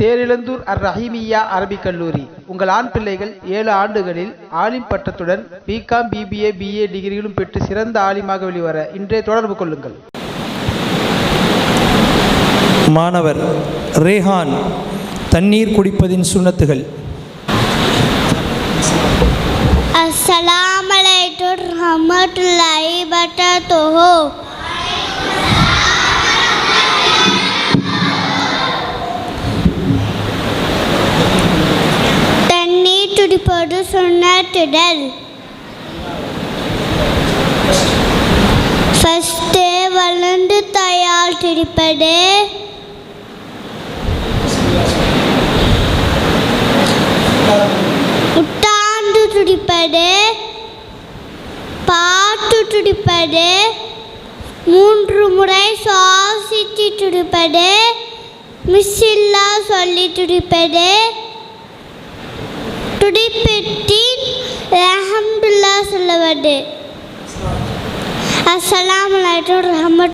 தேரிழந்தூர் அர் ரஹீமியா அரபிக் கல்லூரி. உங்கள் ஆண் பிள்ளைகள் ஏழு ஆண்டுகளில் ஆலிம் பட்டத்துடன் பிகாம் பிபிஏ பிஏ டிகிரிகளும் பெற்று சிறந்த ஆலிமாக வெளிவர இன்றே தொடர்பு கொள்ளுங்கள். மாணவர் ரேஹான் தண்ணீர் குடிப்பதின் சுண்ணத்துகள். அஸ்ஸலாம் அலைக்கும் ரஹமத்துல்லாஹி வபரகாத்துஹு. ஒரு துடிப்பது ஃபஸ்ட்டு வளர்ந்து தயார் திரிப்பது. உட்டாந்து துடிப்பது. பாட்டு துடிப்பது. மூன்று முறை சுவாசித்து துடிப்பது. மிஸ்ஸில்லா சொல்லி துடிப்பது. துடிப்பிட்டின் ரஹம்துல்லா சொல்லுவது அஸ்ஸலாமு அலைக்கும் ரஹமத்